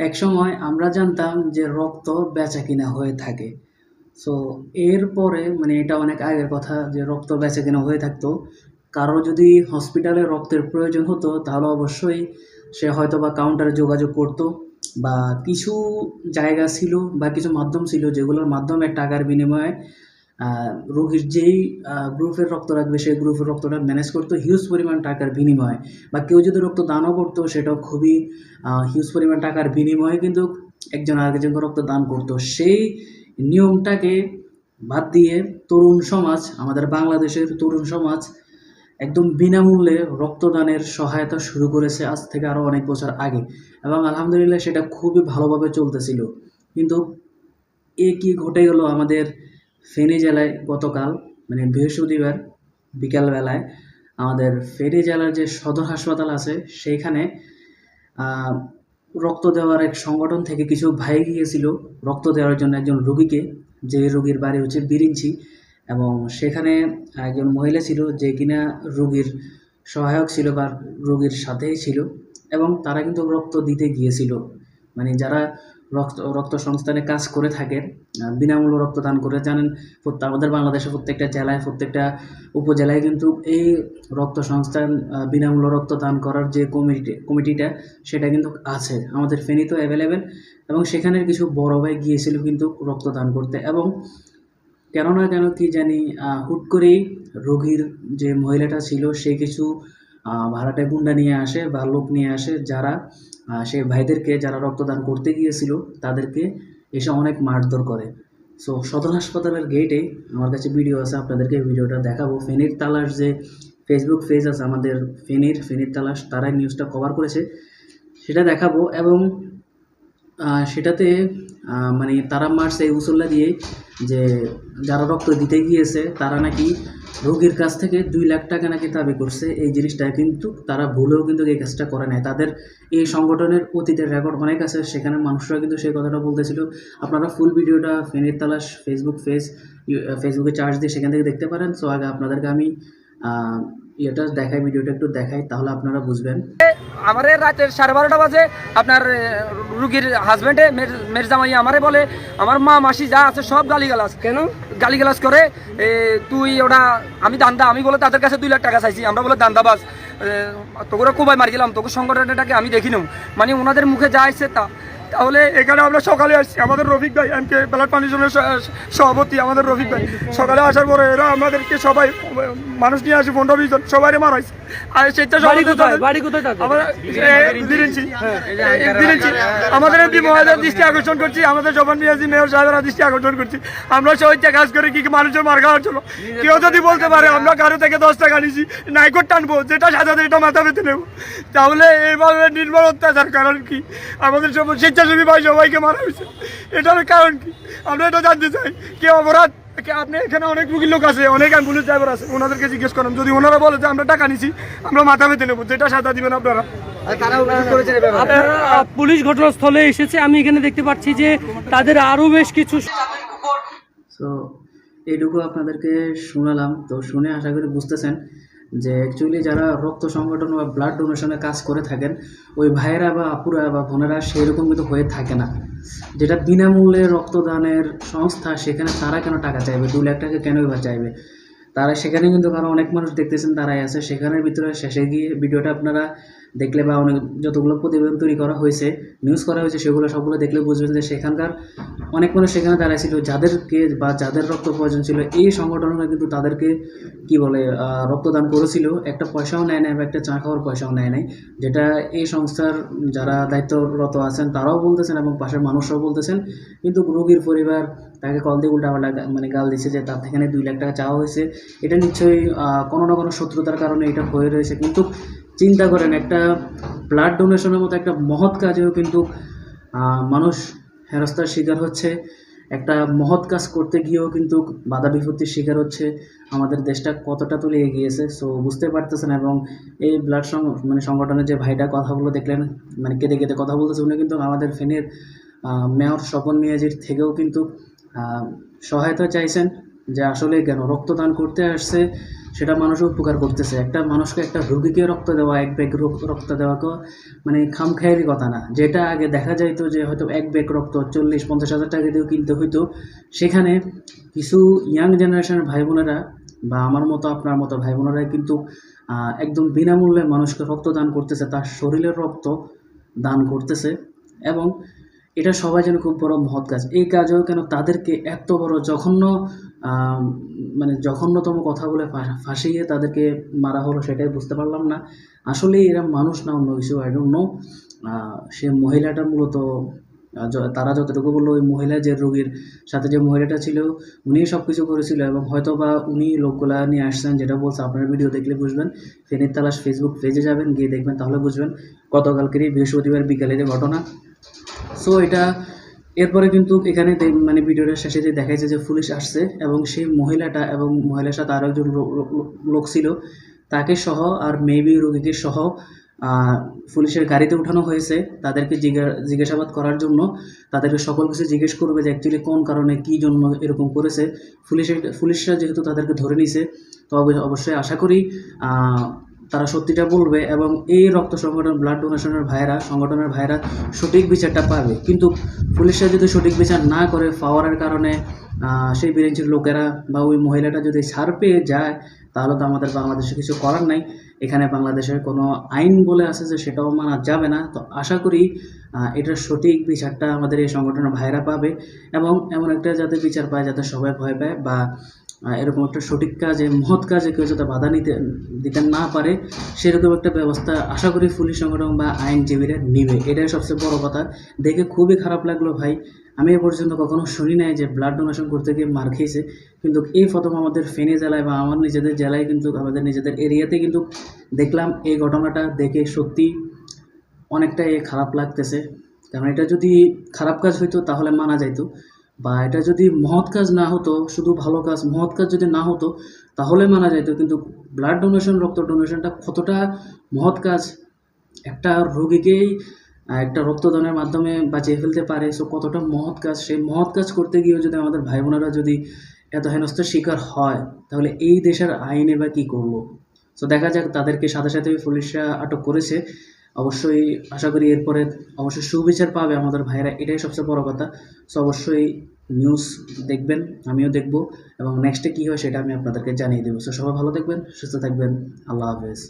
একসময় আমরা জানতাম যে রক্ত বেচা কিনা হয়ে থাকে। সো এরপরে মানে এটা অনেক আগের কথা যে রক্ত বেচা কিনা হয়ে থাকতো। কারও যদি হসপিটালে রক্তের প্রয়োজন হতো, তাহলে অবশ্যই সে হয়তো বা কাউন্টারে যোগাযোগ করতো। বা কিছু জায়গা ছিল বা কিছু মাধ্যম ছিল যেগুলোর মাধ্যমে টাকার বিনিময়ে রোগীর যেই গ্রুপের রক্ত রাখবে সেই গ্রুপের রক্তটা ম্যানেজ করতো হিউজ পরিমাণ টাকার বিনিময়ে। বা কেউ যদি রক্ত দানও করতো, সেটাও খুবই হিউজ পরিমাণ টাকার বিনিময়ে কিন্তু একজন আরেকজনকে রক্ত দান করতো। সেই নিয়মটাকে বাদ দিয়ে তরুণ সমাজ, আমাদের বাংলাদেশের তরুণ সমাজ একদম বিনামূল্যে রক্তদানের সহায়তা শুরু করেছে আজ থেকে আরও অনেক বছর আগে। এবং আলহামদুলিল্লাহ সেটা খুবই ভালোভাবে চলতেছিল। কিন্তু এ কি ঘটে গেল আমাদের ফেনী জেলায় গতকাল মানে বৃহস্পতিবার বিকালবেলায় আমাদের ফেনী জেলার যে সদর হাসপাতাল আছে, সেইখানে রক্ত দেওয়ার এক সংগঠন থেকে কিছু ভাই গিয়েছিল রক্ত দেওয়ার জন্য একজন রোগীকে, যে রোগীর বাড়ি হচ্ছে বিরিঞ্চি এবং সেখানে একজন মহিলা ছিল যে কিনা রোগীর সহায়ক ছিল বা রোগীর সাথেই ছিল এবং তারা কিন্তু রক্ত দিতে গিয়েছিল। মানে যারা রক্ত রক্ত সংস্থানে কাজ করে থাকেন বিনামূল্য রক্তদান করে। জানেন আমাদের বাংলাদেশের প্রত্যেকটা জেলায়, প্রত্যেকটা উপজেলায় কিন্তু এই রক্ত সংস্থান বিনামূল্য রক্তদান করার যে কমিটি, কমিটিটা, সেটা কিন্তু আছে। আমাদের ফেনীতেও অ্যাভেলেবেল এবং সেখানের কিছু বড় ভাই গিয়েছিল কিন্তু রক্তদান করতে এবং কেন না কেন কি জানি হুট করেই রোগীর যে মহিলাটা ছিল, সে কিছু ভাড়াটে গুন্ডা নিয়ে আসে বা লোক নিয়ে আসে যারা সেই ভাইদেরকে যারা রক্তদান করতে গিয়েছিল তাদেরকে এসে অনেক মারধর করে। সো সদর হাসপাতালের গেটে আমার কাছে ভিডিও আছে, আপনাদেরকে ভিডিওটা দেখাবো। ফেনীর তালাশ যে ফেসবুক পেজ আছে আমাদের ফেনীর ফেনীর তালাশ, তারাই নিউজটা কভার করেছে। সেটা দেখাবো এবং সেটাতে মানে তারা মারছে এই উসুল্লা দিয়ে যে যারা রক্ত দিতে গিয়েছে, তারা নাকি রোগীর কাছ থেকে দুই লাখ টাকা নাকি দাবি করছে। এই জিনিসটা কিন্তু তারা ভুলেও কিন্তু এই কাজটা করে নাই। তাদের এই সংগঠনের অতীতের রেকর্ড অনেক আছে, সেখানে মানুষরা কিন্তু সেই কথাটা বলতেছিল। আপনারা ফুল ভিডিওটা ফেনের তালাশ ফেসবুক পেজ ফেসবুকে চার্জ দিয়ে সেখান থেকে দেখতে পারেন। সো আগে আপনাদেরকে আমি ইয়েটা দেখাই ভিডিওটা একটু দেখাই তাহলে আপনারা বুঝবেন। আমারে রাতের সাড়ে বারোটা বাজে আপনার রুগীর হাজবেন্ডে মের জামাই আমারে বলে আমার মা মাসি যা আছে সব গালিগালাজ। কেন? গালিগালাজ করে তুই ওটা আমি দান্দা আমি বলে তাদের কাছে দুই লাখ টাকা চাইছি আমরা বলে দান্দাবাজ। তোকে কোবাই মারি গেলাম তোকে সংগঠনটাকে আমি দেখি নাম মানে ওনাদের মুখে যা আসছে তা। তাহলে এখানে আমরা সকালে আসছি। আমাদের রফিক ভাই এমকে ব্লাড ফাউন্ডেশনের সভাপতি আমাদের রফিক ভাই। সকালে আসার পরে এরা আমাদেরকে সবাই মানুষ নিয়ে আসি পনেরো বিশ জন সবাই মারাইছে আর সেটা। আমাদের এমপি মহাদের দৃষ্টি আকর্ষণ করছি আমাদের জবান মিয়াজি মেয়র সাহেবেরা দৃষ্টি আকর্ষণ করছি। আমরা সবাই কাজ করে কি কি মানুষের মার খাওয়ার জন্য। কেউ যদি বলতে পারে আমরা কারও থেকে দশ টাকা নিছি নাইকোট টানবো যেটা সাজাতে এটা মাথা পেতে নেব। তাহলে এইভাবে নির্ভর অত্যাচার কারণ কি? আমাদের সব স্বেচ্ছাসেবী ভাই সবাইকে মারা হয়েছে। এটার কারণ কি? আমরা এটা জানতে চাই কে অপরাধ? আপনি এখানে অনেক রুগীর লোক আছে অনেক অ্যাম্বুলেন্স ড্রাইভার আছে ওনাদেরকে জিজ্ঞেস করেন। যদি ওনারা বলে যে আমরা টাকা নিছি আমরা মাথা পেতে নেব যেটা সাদা দিবেন আপনারা। আপনারা পুলিশ ঘটনাস্থলে এসেছে আমি এখানে দেখতে পাচ্ছি যে তাদের আরও বেশ কিছু সো এইটুকু আপনাদেরকে শোনালাম। তো শুনে আশা করি বুঝতেছেন। যে অ্যাকচুয়ালি যারা রক্ত সংগঠন বা ব্লাড ডোনেশনে কাজ করে থাকেন, ওই ভাইয়েরা বা আপুরা বা বোনেরা সেরকম কিন্তু হয়ে থাকে না। যেটা বিনামূল্যে রক্তদানের সংস্থা, সেখানে তারা কেন টাকা চাইবে? দু লাখ টাকা কেনই বা চাইবে? তারা সেখানে কিন্তু কারণ অনেক মানুষ দেখতেছেন, তারাই আছে। সেখানের ভিতরে শেষে গিয়ে ভিডিওটা আপনারা দেখলে বা অনেক যতগুলো প্রতিবেদন তৈরি করা হয়েছে নিউজ করা হয়েছে, সেগুলো সবগুলো দেখলে বুঝবেন যে সেখানকার অনেক মানুষ সেখানে দাঁড়াইছিল, যাদেরকে বা যাদের রক্ত প্রয়োজন ছিল, এই সংগঠনরা কিন্তু তাদেরকে কি বলে রক্তদান করেছিল। একটা পয়সাও নেয় নাই বা একটা চা খাওয়ার পয়সাও নেয় নাই। যেটা এই সংস্থার যারা দায়িত্বরত আছেন, তারাও বলতেছেন এবং পাশের মানুষরাও বলতেছেন। কিন্তু রোগীর পরিবার তাকে কল দিয়ে উল্টা পাল্টা মানে গাল দিচ্ছে যে তার থেকে দুই লাখ টাকা চাওয়া হয়েছে। এটা নিশ্চয়ই কোনো না কোনো শত্রুতার কারণে এটা হয়ে রয়েছে। কিন্তু চিন্তা করেন, একটা ব্লাড ডোনেশনের মতো একটা মহৎ কাজেও কিন্তু মানুষ হেরস্তার শিকার হচ্ছে। একটা মহৎ কাজ করতে গিয়েও কিন্তু বাধা বিপত্তির শিকার হচ্ছে। আমাদের দেশটা কতটা তুলে এগিয়েছে সো বুঝতে পারতেছেন এবং এই ব্লাড সং মানে সংগঠনের যে ভাইটা কথাগুলো দেখলেন মানে কেঁদে কেঁদে কথা বলতেছে, উনি কিন্তু আমাদের ফেনীর মেয়র স্বপন মিয়াজির থেকেও কিন্তু সহায়তা চাইছেন যে আসলে কেন রক্তদান করতে আসছে। সেটা মানুষের উপকার করতেছে। একটা মানুষকে একটা রোগীকে রক্ত দেওয়া, এক ব্যাগ রক- রক্ত দেওয়াকে মানে খামখেয়ালি কথা না। যেটা আগে দেখা যাইতো যে হয়তো এক ব্যাগ রক্ত চল্লিশ, পঞ্চাশ হাজার টাকা দিয়েও কিনতে হইতো, সেখানে কিছু ইয়াং জেনারেশনের ভাই বোনেরা বা আমার মতো, আপনার মতো ভাই বোনেরা কিন্তু একদম বিনামূল্যে মানুষকে রক্ত দান করতেছে, তার শরীরের রক্ত দান করতেছে এবং এটা সবাই যেন খুব বড় মহৎ কাজ। এই কাজেও কেন তাদেরকে এত বড় জঘন্য মানে জঘন্যতম কথা বলে ফাঁসিয়ে তাদেরকে মারা হলো সেটাই বুঝতে পারলাম না। আসলে এরা মানুষ না অন্য কিছু আই ডোন্ট নো সে মহিলাটা মূলত তারা যতটুকু বলল ওই মহিলা যে রোগীর সাথে যে মহিলাটা ছিল, উনিই সব কিছু করেছিল এবং হয়তো বা উনি লোকগুলা নিয়ে আসছেন যেটা বলছে, আপনার ভিডিও দেখলে বুঝবেন। ফেনীর তালাশ ফেসবুক পেজে যাবেন, গিয়ে দেখবেন, তাহলে বুঝবেন। গতকালকেরই বৃহস্পতিবার বিকালের ঘটনা। সো এটা এরপরে কিন্তু এখানে মানে ভিডিওটার শেষে যে দেখাইছে যে পুলিশ আসছে এবং সেই মহিলাটা এবং মহিলার সাথে আরও একজন লোক ছিল, তাকে সহ আর মেবি রোগীকে সহ পুলিশের গাড়িতে উঠানো হয়েছে। তাদেরকে জিজ্ঞা- জিজ্ঞাসাবাদ করার জন্য তাদেরকে সকল কিছু জিজ্ঞেস করবে যে অ্যাকচুয়ালি কোন কারণে কী জন্য এরকম করেছে। পুলিশের পুলিশরা যেহেতু তাদেরকে ধরে নিছে, তো অব- অবশ্যই আশা করি তারা সত্যিটা বলবে এবং এই রক্ত সংগঠন ব্লাড ডোনেশনের ভাইরা, সংগঠনের ভাইরা সঠিক বিচারটা পাবে। কিন্তু পুলিশরা যদি সঠিক বিচার না করে পাওয়ারের কারণে সেই বিরেঞ্চির লোকেরা বা ওই মহিলাটা যদি ছাড় পেয়ে যায়, তাহলে তো আমাদের বাংলাদেশে কিছু করার নাই। এখানে বাংলাদেশের কোনো আইন বলে আছে যে সেটাও মানা যাবে না। তো আশা করি এটার সঠিক বিচারটা আমাদের এই সংগঠনের ভাইরা পাবে এবং এমন একটা যাতে বিচার পায় যাতে সবাই ভয় পায় বা এরকম একটা সঠিক কাজে, মহৎ কাজে কেউ যাতে বাধা নিতে, দিতে না পারে, সেরকম একটা ব্যবস্থা আশা করি পুলিশ সংগঠন বা আইনজীবীরা নিবে। এটাই সবচেয়ে বড় কথা। দেখে খুবই খারাপ লাগল ভাই। আমি এ পর্যন্ত কখনো শুনি নাই যে ব্লাড ডোনেশন করতে গিয়ে মার খেয়েছে। কিন্তু এই প্রথম আমাদের ফেনী জেলায় বা আমার নিজেদের জেলায় কিন্তু, আমাদের নিজেদের এরিয়াতে কিন্তু দেখলাম এই ঘটনাটা দেখে সত্যি অনেকটাই খারাপ লাগতেছে। কারণ এটা যদি খারাপ কাজ হইতো তাহলে মানা যাইতো। বা এটা যদি মহৎ কাজ না হতো, শুধু ভালো কাজ, মহৎ কাজ যদি না হতো, তাহলে মানা যাইতো। কিন্তু ব্লাড ডোনেশন রক্ত ডোনেশনটা কতটা মহৎ কাজ? একটা রোগীকেই একটা রক্তদানের মাধ্যমে বাঁচিয়ে ফেলতে পারে। সো কতটা মহৎ কাজ? সেই মহৎ কাজ করতে গিয়েও যদি আমাদের ভাই বোনেরা যদি এত হেনস্থার শিকার হয়, তাহলে এই দেশের আইনে বা কী করব? সো দেখা যাক, তাদেরকে সাথে সাথে পুলিশরা আটক করেছে। অবশ্যই আশা করি এরপরে অবশ্যই সুবিচার পাবে আমাদের ভাইরা এটাই সবচেয়ে বড় কথা। সো অবশ্যই নিউজ দেখবেন, আমিও দেখব এবং নেক্সটে কী হয় সেটা আমি আপনাদেরকে জানিয়ে দেবো। সো সবাই ভালো থাকবেন, সুস্থ থাকবেন, আল্লাহ হাফেজ।